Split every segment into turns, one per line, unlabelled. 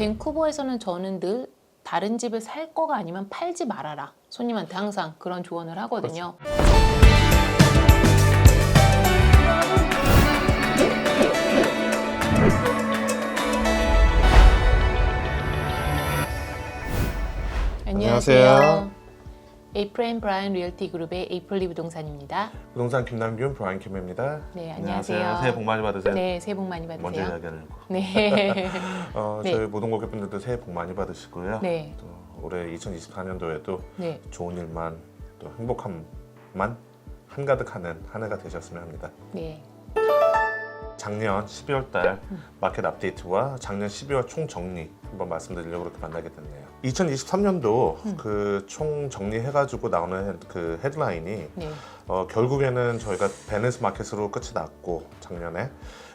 밴쿠버에서는 저는 늘 다른 집을 살 거가 아니면 팔지 말아라. 손님한테 항상 그런 조언을 하거든요. 안녕하세요.
안녕하세요.
에이프레임 브라이언 리얼티 그룹의 에이플리 부동산입니다.
부동산 김남균 브라인 김입니다.
네, 안녕하세요.
새해 복 많이 받으세요.
네, 새해 복 많이
먼저
받으세요.
이야기하려고.
네.
어,
네.
저희 모든 고객분들도 새해 복 많이 받으시고요.
네.
또 올해 2024년도에도
네.
좋은 일만 또 행복함만 한가득하는 한 해가 되셨으면 합니다.
네.
작년 12월 달
음.
마켓 업데이트와 작년 12월 총 정리 한번 말씀드리려고 그렇게 만나게 됐네요. 2023년도
음.
그총 정리해가지고 나오는 헤- 그 헤드라인이
네.
어, 결국에는 저희가 베네스 마켓으로 끝이 났고 작년에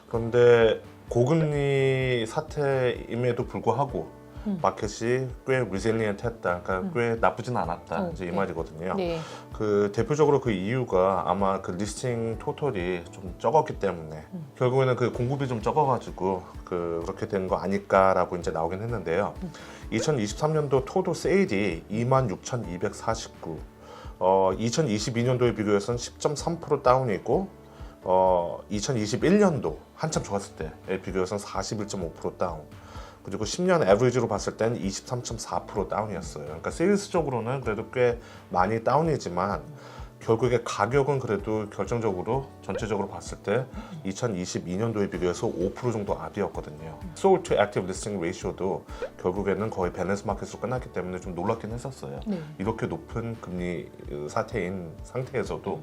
그런데 고금리 사태임에도 불구하고
음.
마켓이 꽤 리질리언트했다, 그러니까
음.
꽤 나쁘진 않았다
어,
이제 이
네.
말이거든요.
네.
그 대표적으로 그 이유가 아마 그 리스팅 토털이 좀 적었기 때문에
음.
결국에는 그 공급이 좀 적어가지고 그 그렇게 된 거 아닐까라고 이제 나오긴 했는데요.
음.
2023년도 토도 세일이 26,249. 어 2022년도에 비교해서는 10.3% 다운이고 어 2021년도 한참 좋았을 때에 비교해서는 41.5% 다운. 그리고 10년 에버리지로 봤을 때는 23.4% 다운이었어요. 그러니까 세일스적으로는 그래도 꽤 많이 다운이지만 결국에 가격은 그래도 결정적으로 전체적으로 봤을 때 2022년도에 비교해서 5% 정도 압이었거든요. Sold to Active Listing Ratio도 결국에는 거의 베네스 마켓으로 끝났기 때문에 좀 놀랍긴 했었어요.
네.
이렇게 높은 금리 사태인 상태에서도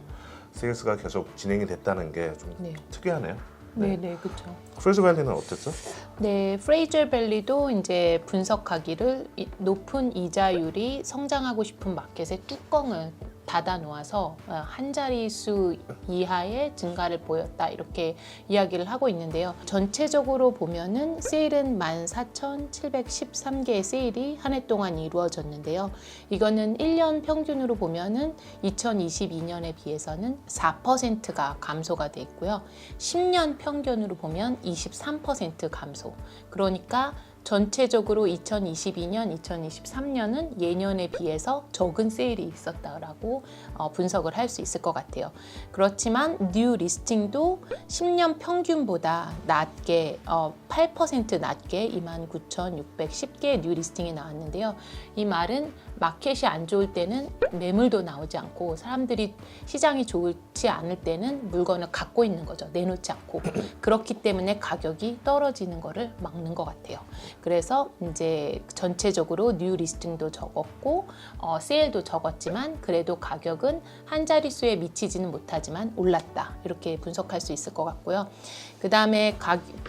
세일스가 계속 진행이 됐다는 게좀
네.
특이하네요.
네, 네, 그렇죠.
프레즈 밸리는 어땠죠?
네, 프레이저 밸리도 이제 분석하기를 이- 높은 이자율이 성장하고 싶은 마켓의 뚜껑을 닫아 놓아서 어, 한 자릿수 이하의 증가를 보였다 이렇게 이야기를 하고 있는데요. 전체적으로 보면은 세일은 14,713개의 세일이 한 해 동안 이루어졌는데요. 이거는 1년 평균으로 보면은 2022년에 비해서는 4%가 감소가 돼 있고요. 10년 평균으로 보면 23% 감소. 그러니까 전체적으로 2022년, 2023년은 예년에 비해서 적은 세일이 있었다라고 어, 분석을 할 수 있을 것 같아요. 그렇지만 뉴 리스팅도 10년 평균보다 낮게 어, 8% 낮게 29,610개 뉴 리스팅이 나왔는데요. 이 말은 마켓이 안 좋을 때는 매물도 나오지 않고 사람들이 시장이 좋지 않을 때는 물건을 갖고 있는 거죠. 내놓지 않고 그렇기 때문에 가격이 떨어지는 거를 막는 것 같아요. 그래서 이제 전체적으로 뉴 리스팅도 적었고 어, 세일도 적었지만 그래도 가격은 한 자릿수에 미치지는 못하지만 올랐다 이렇게 분석할 수 있을 것 같고요. 그 다음에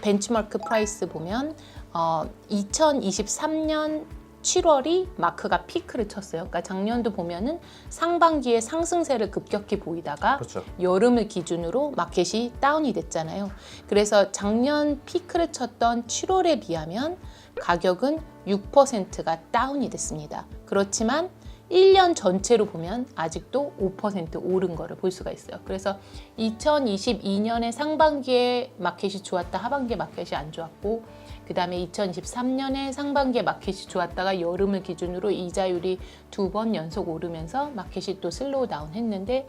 벤치마크 프라이스 보면 어, 2023년 7월이 마크가 피크를 쳤어요. 그러니까 작년도 보면은 상반기에 상승세를 급격히 보이다가
그렇죠.
여름을 기준으로 마켓이 다운이 됐잖아요. 그래서 작년 피크를 쳤던 7월에 비하면 가격은 6%가 다운이 됐습니다. 그렇지만 1년 전체로 보면 아직도 5% 오른 거를 볼 수가 있어요. 그래서 2022년의 상반기에 마켓이 좋았다 하반기에 마켓이 안 좋았고 그 다음에 2023년에 상반기에 마켓이 좋았다가 여름을 기준으로 이자율이 두 번 연속 오르면서 마켓이 또 슬로우 다운 했는데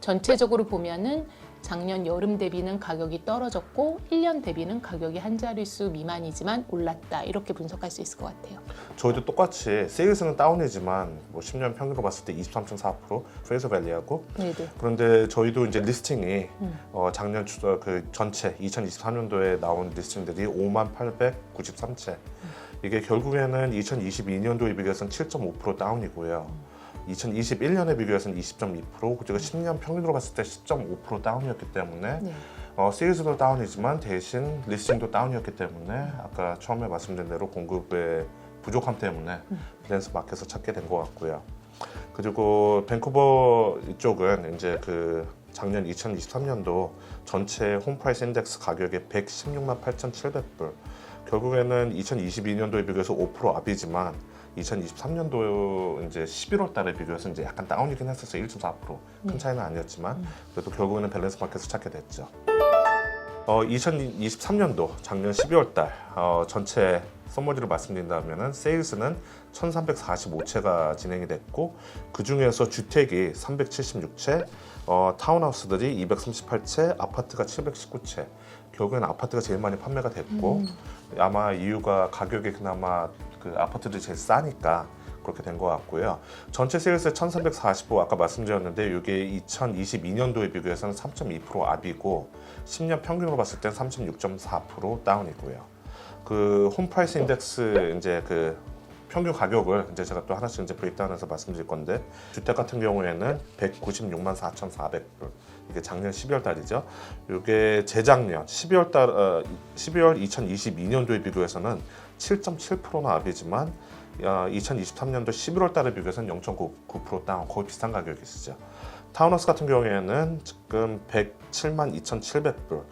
전체적으로 보면은 작년 여름 대비는 가격이 떨어졌고 1년 대비는 가격이 한 자릿수 미만이지만 올랐다 이렇게 분석할 수 있을 것 같아요.
저희도 똑같이 세일스는 다운이지만 뭐 10년 평균으로 봤을 때 23.4% 프레이저 밸리하고
네네.
그런데 저희도 이제 리스팅이
음.
어, 작년 주, 어, 그 전체 2023년도에 나온 리스팅들이 5만 893채. 이게 결국에는 2022년도에 비교해서는 7.5% 다운이고요. 2021년에 비교해서는 20.2% 그리고 10년 평균으로 봤을 때 10.5% 다운이었기 때문에
네.
어, 세일즈도 다운이지만 대신 리스팅도 다운이었기 때문에 아까 처음에 말씀드린 대로 공급의 부족함 때문에 밸런스 마켓을 찾게 된 것 같고요. 그리고 밴쿠버 이쪽은 이제 그 작년 2023년도 전체 홈프라이스 인덱스 가격이 116만 8,700불. 결국에는 2022년도에 비교해서 5% 앞이지만 2023년도 이제 11월 달에 비교해서 이제 약간 다운이긴 했었어요. 1.4%. 큰
네.
차이는 아니었지만
음.
그래도 결국에는 밸런스 마켓을 찾게 됐죠. 어, 2023년도 작년 12월 달 어, 전체 선머리를 말씀드린다면은 세일스는 1,345채가 진행이 됐고 그 중에서 주택이 376채, 어, 타운하우스들이 238채, 아파트가 719채. 결국엔 아파트가 제일 많이 판매가 됐고 아마 이유가 가격이 그나마 그 아파트들이 제일 싸니까 그렇게 된 것 같고요. 전체 세일스 1,345 아까 말씀드렸는데 이게 2022년도에 비교해서는 3.2% 압이고 10년 평균으로 봤을 땐36.4% 다운이고요. 그 홈프라이스 인덱스 이제 그 평균 가격을 이제 제가 또 하나씩 이제 브레이크다운해서 말씀드릴 건데 주택 같은 경우에는 196만 4,400불 이게 작년 12월 달이죠. 이게 재작년 12월 달 어, 12월 2022년도에 비교해서는 7.7%나 압이지만 어, 2023년도 11월 달에 비교해서는 0.9% 다운 거의 비슷한 가격이시죠. 타운하우스 같은 경우에는 지금 107만 2,700불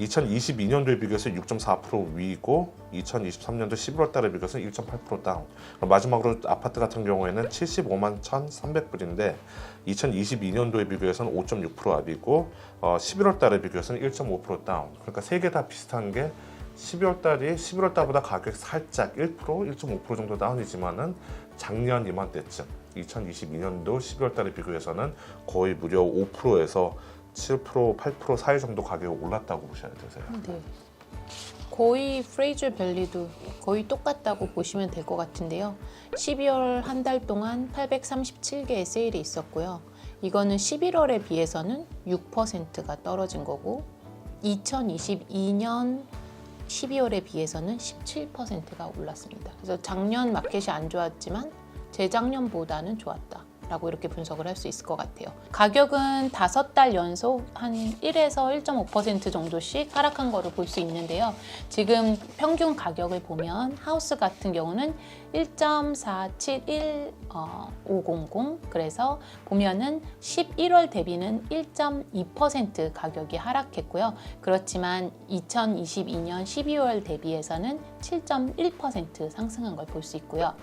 2022년도에 비교해서 6.4% 위이고 2023년도 11월 달에 비교해서 1.8% 다운. 마지막으로 아파트 같은 경우에는 75만 1,300불인데 2022년도에 비교해서는 5.6% 압이고 어, 11월 달에 비교해서는 1.5% 다운. 그러니까 세 개 다 비슷한 게 12월 달이 11월 달보다 가격 살짝 1% 1.5% 정도 다운이지만은 작년 이맘때쯤 2022년도 12월 달에 비교해서는 거의 무려 5%에서 7% 8% 사이 정도 가격이 올랐다고 보셔야 되세요.
네. 거의 프레이저 밸리도 거의 똑같다고 보시면 될 것 같은데요. 12월 한 달 동안 837개의 세일이 있었고요. 이거는 11월에 비해서는 6%가 떨어진 거고 2022년 12월에 비해서는 17%가 올랐습니다. 그래서 작년 마켓이 안 좋았지만 재작년보다는 좋았다. 라고 이렇게 분석을 할 수 있을 것 같아요. 가격은 다섯 달 연속 한 1에서 1.5% 정도씩 하락한 거를 볼 수 있는데요. 지금 평균 가격을 보면 하우스 같은 경우는 1.471500 어, 그래서 보면은 11월 대비는 1.2% 가격이 하락했고요. 그렇지만 2022년 12월 대비해서는 7.1% 상승한 걸 볼 수 있고요.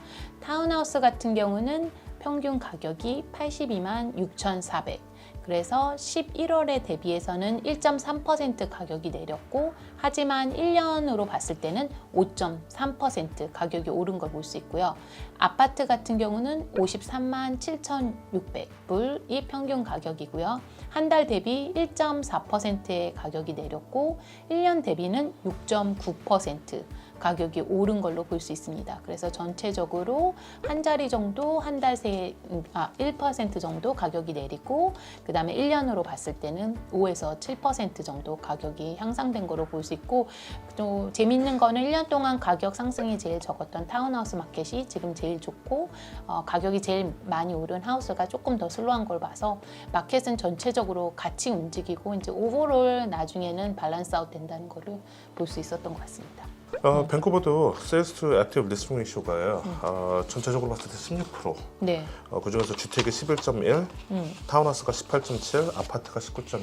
타운하우스 같은 경우는 평균 가격이 82만 6,400. 그래서 11월에 대비해서는 1.3% 가격이 내렸고 하지만 1년으로 봤을 때는 5.3% 가격이 오른 걸 볼 수 있고요. 아파트 같은 경우는 53만 7,600불이 평균 가격이고요. 한 달 대비 1.4%의 가격이 내렸고 1년 대비는 6.9% 가격이 오른 걸로 볼 수 있습니다. 그래서 전체적으로 한 자리 정도 한 달 새, 아, 1% 정도 가격이 내리고 그 다음에 1년으로 봤을 때는 5에서 7% 정도 가격이 향상된 거로 볼 수 있고 또 재밌는 거는 1년 동안 가격 상승이 제일 적었던 타운하우스 마켓이 지금 제일 좋고 어, 가격이 제일 많이 오른 하우스가 조금 더 슬로한 걸 봐서 마켓은 전체적으로 같이 움직이고 이제 오버롤 나중에는 밸런스 아웃 된다는 거를 볼 수 있었던 것 같습니다.
어, 밴쿠버도 세일스 투 액티브 리스팅 레이쇼가요. 어, 전체적으로 봤을 때 16%.
네.
어, 그중에서 주택이 11.1,
음,
타운하우스가 18.7, 아파트가 19.6.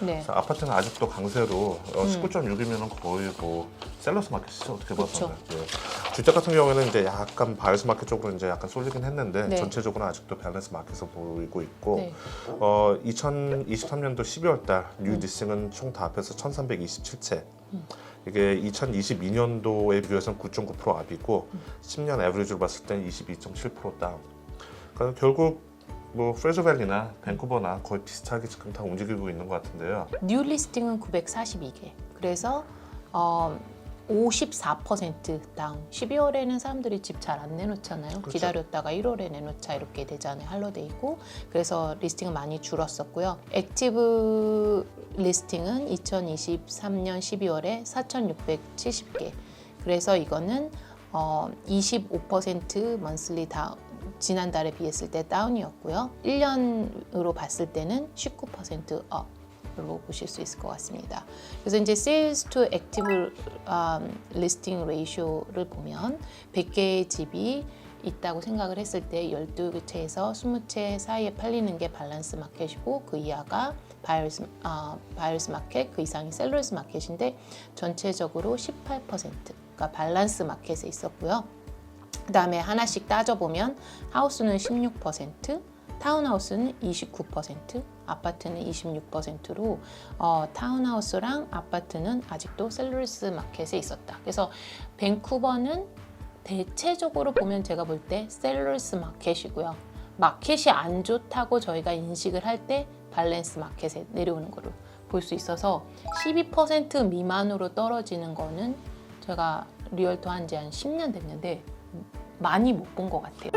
네.
그래서 아파트는 아직도 강세로 어, 19.6이면 거의 뭐 셀러스 마켓이죠 어떻게 봐서는. 예. 주택 같은 경우에는 이제 약간 바이어스 마켓 쪽으로 이제 약간 쏠리긴 했는데
네.
전체적으로 아직도 밸런스 마켓을 보이고 있고
네.
어, 2023년도 12월 달 뉴 리스팅은 총 다 합해서 1,327채. 이게 2022년도에 비해서는 9.9% 압이고 10년 에버리지로 봤을 때는 22.7% 다운. 그러니까 결국 뭐 프레저밸리나 밴쿠버나 거의 비슷하게 지금 다 움직이고 있는 것 같은데요.
뉴 리스팅은 942개. 그래서 어, 54% 다운. 12월에는 사람들이 집 잘 안 내놓잖아요.
그렇죠.
기다렸다가 1월에 내놓자 이렇게 되잖아요. 할로데이고. 그래서 리스팅은 많이 줄었었고요. 액티브 리스팅은 2023년 12월에 4,670개. 그래서 이거는 어, 25% 먼슬리 다운. 지난달에 비했을 때 다운이었고요. 1년으로 봤을 때는 19% 업. 로 보실 수 있을 것 같습니다. 그래서 이제 sales to active um, listing ratio를 보면 100개의 집이 있다고 생각을 했을 때 12채에서 20채 사이에 팔리는 게 밸런스 마켓이고 그 이하가 바이어스, 아, 바이어스 마켓, 그 이상이 셀러스 마켓인데 전체적으로 18%가 밸런스 마켓에 있었고요. 그 다음에 하나씩 따져보면 하우스는 16%, 타운하우스는 29%, 아파트는 26%로 어, 타운하우스랑 아파트는 아직도 셀러스 마켓에 있었다. 그래서 밴쿠버는 대체적으로 보면 제가 볼 때 셀러스 마켓이고요. 마켓이 안 좋다고 저희가 인식을 할 때 밸런스 마켓에 내려오는 거를 볼수 있어서 12% 미만으로 떨어지는 거는 제가 리얼터 한지 한 10년 됐는데 많이 못 본 것 같아요.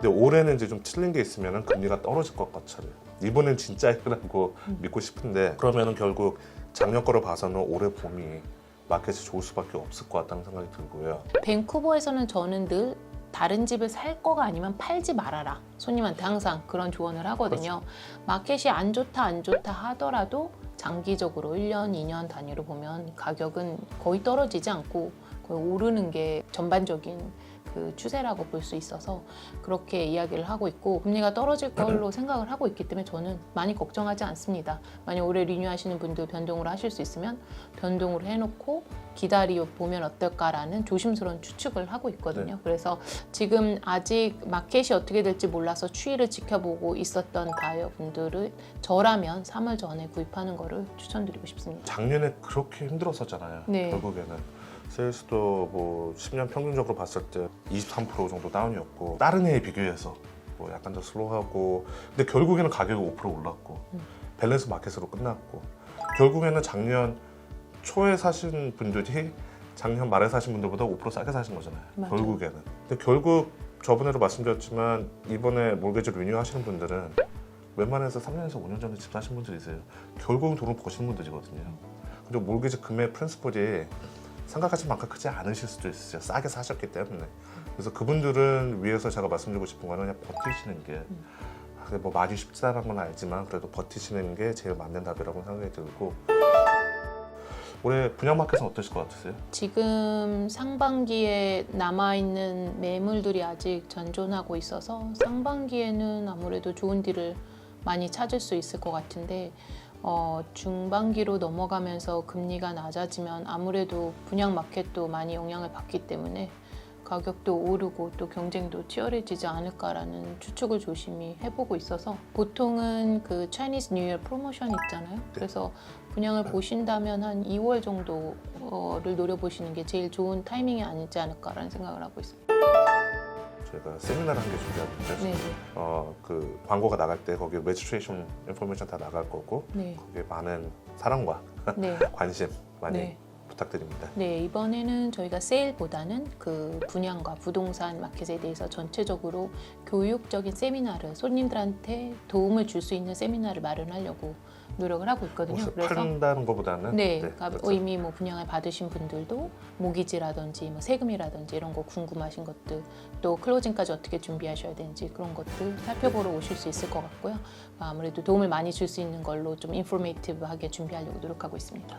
근데 올해는 이제 좀 틀린 게 있으면 금리가 떨어질 것 같아요. 이번엔 진짜 이라고 믿고 싶은데 그러면은 결국 작년 거로 봐서는 올해 봄이 마켓이 좋을 수밖에 없을 것 같다는 생각이 들고요.
밴쿠버에서는 저는 늘 다른 집을 살 거가 아니면 팔지 말아라. 손님한테 항상 그런 조언을 하거든요. 마켓이 안 좋다 안 좋다 하더라도 장기적으로 1년, 2년 단위로 보면 가격은 거의 떨어지지 않고 거의 오르는 게 전반적인 그 추세라고 볼 수 있어서 그렇게 이야기를 하고 있고 금리가 떨어질 걸로 생각을 하고 있기 때문에 저는 많이 걱정하지 않습니다. 만약 올해 리뉴하시는 분들 변동으로 하실 수 있으면 변동으로 해놓고 기다려 보면 어떨까라는 조심스러운 추측을 하고 있거든요. 그래서 지금 아직 마켓이 어떻게 될지 몰라서 추이를 지켜보고 있었던 바이어 분들을 저라면 3월 전에 구입하는 거를 추천드리고 싶습니다.
작년에 그렇게 힘들었었잖아요.
네.
결국에는 세일스도 뭐 10년 평균적으로 봤을 때 23% 정도 다운이었고 다른 해에 비교해서 뭐 약간 더 슬로우하고 근데 결국에는 가격이 5% 올랐고
음.
밸런스 마켓으로 끝났고 결국에는 작년 초에 사신 분들이 작년 말에 사신 분들보다 5% 싸게 사신 거잖아요.
맞아요.
결국에는. 근데 결국 저번에도 말씀드렸지만 이번에 몰개지 리뉴 하시는 분들은 웬만해서 3년에서 5년 전에 집 사신 분들이세요. 결국은 돈을 버시는 분들이거든요. 근데 몰개지 금액 프린스플이 생각하신 만큼 크지 않으실 수도 있어요. 싸게 사셨기 때문에. 그래서 그분들은 위해서 제가 말씀드리고 싶은 거는 그냥 버티시는 게뭐 많이 쉽다는 건 알지만 그래도 버티시는 게 제일 맞는 답이라고 생각이 들고 올해 분양 마켓은 어떠실 것 같으세요?
지금 상반기에 남아있는 매물들이 아직 전존하고 있어서 상반기에는 아무래도 좋은 딜을 많이 찾을 수 있을 것 같은데 어, 중반기로 넘어가면서 금리가 낮아지면 아무래도 분양 마켓도 많이 영향을 받기 때문에 가격도 오르고 또 경쟁도 치열해지지 않을까라는 추측을 조심히 해보고 있어서 보통은 그 차이니즈 뉴이어 프로모션 있잖아요. 그래서 분양을 보신다면 한 2월 정도를 노려보시는 게 제일 좋은 타이밍이 아니지 않을까라는 생각을 하고 있습니다.
저희가 세미나를 한개 준비하고 있죠.
네,
어, 그 광고가 나갈 때 거기 레지스트레이션 인포메이션 다 나갈 거고
네,
거기에 많은 사랑과
네,
관심 많이
네.
부탁드립니다.
네, 이번에는 저희가 세일보다는 그 분양과 부동산 마켓에 대해서 전체적으로 교육적인 세미나를 손님들한테 도움을 줄 수 있는 세미나를 마련하려고 노력을 하고 있거든요.
옷을
그래서
판다는 것보다는
네, 그러니까
그렇죠.
이미 뭐 분양을 받으신 분들도 모기지라든지 뭐 세금이라든지 이런 거 궁금하신 것들 또 클로징까지 어떻게 준비하셔야 되는지 그런 것들 살펴보러 오실 수 있을 것 같고요. 아무래도 도움을 많이 줄 수 있는 걸로 좀 인포메이티브하게 준비하려고 노력하고 있습니다.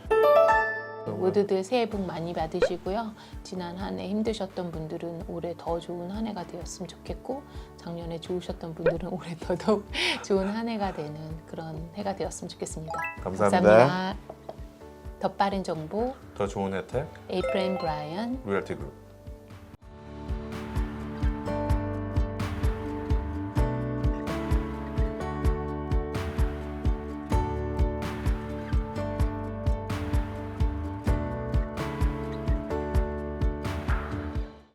모두들 새해 복 많이 받으시고요. 지난 한 해 힘드셨던 분들은 올해 더 좋은 한 해가 되었으면 좋겠고 작년에 좋으셨던 분들은 올해 더더욱 좋은 한 해가 되는 그런 해가 되었으면 좋겠습니다.
감사합니다.
더 빠른 정보
더 좋은 혜택
에이프렌 브라이언
리얼티 그룹